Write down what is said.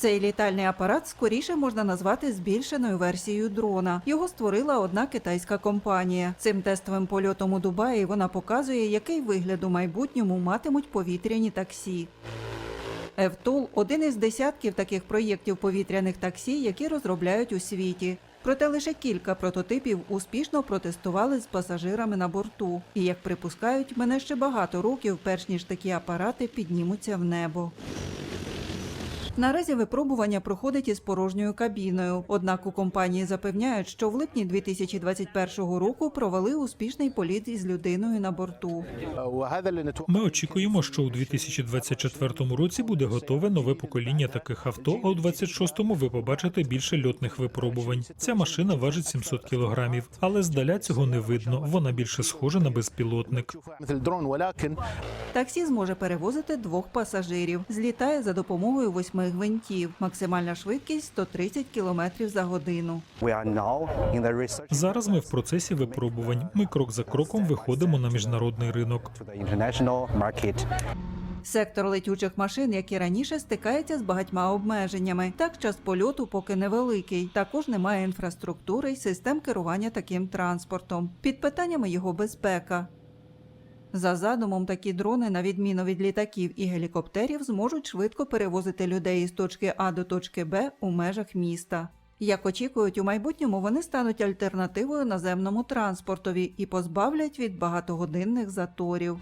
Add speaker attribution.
Speaker 1: Цей літальний апарат скоріше можна назвати збільшеною версією дрона. Його створила одна китайська компанія. Цим тестовим польотом у Дубаї вона показує, який вигляд у майбутньому матимуть повітряні таксі. Евтул один із десятків таких проєктів повітряних таксі, які розробляють у світі. Проте лише кілька прототипів успішно протестували з пасажирами на борту. І як припускають, мене ще багато років, перш ніж такі апарати піднімуться в небо. Наразі випробування проходить із порожньою кабіною. Однак у компанії запевняють, що в липні 2021 року провели успішний політ із людиною на борту.
Speaker 2: Ми очікуємо, що у 2024 році буде готове нове покоління таких авто. А у 26-му ви побачите більше льотних випробувань. Ця машина важить 700 кілограмів, але здаля цього не видно. Вона більше схожа на безпілотник.
Speaker 1: Таксі зможе перевозити двох пасажирів. Злітає за допомогою восьми гвинтів. Максимальна швидкість 130 км за годину.
Speaker 2: Зараз ми в процесі випробувань. Ми крок за кроком виходимо на міжнародний ринок.
Speaker 1: Сектор летючих машин, як і раніше, стикається з багатьма обмеженнями. Так, час польоту поки невеликий. Також немає інфраструктури й систем керування таким транспортом. Під питаннями його безпека. За задумом, такі дрони, на відміну від літаків і гелікоптерів, зможуть швидко перевозити людей із точки А до точки Б у межах міста. Як очікують, у майбутньому вони стануть альтернативою наземному транспортові і позбавлять від багатогодинних заторів.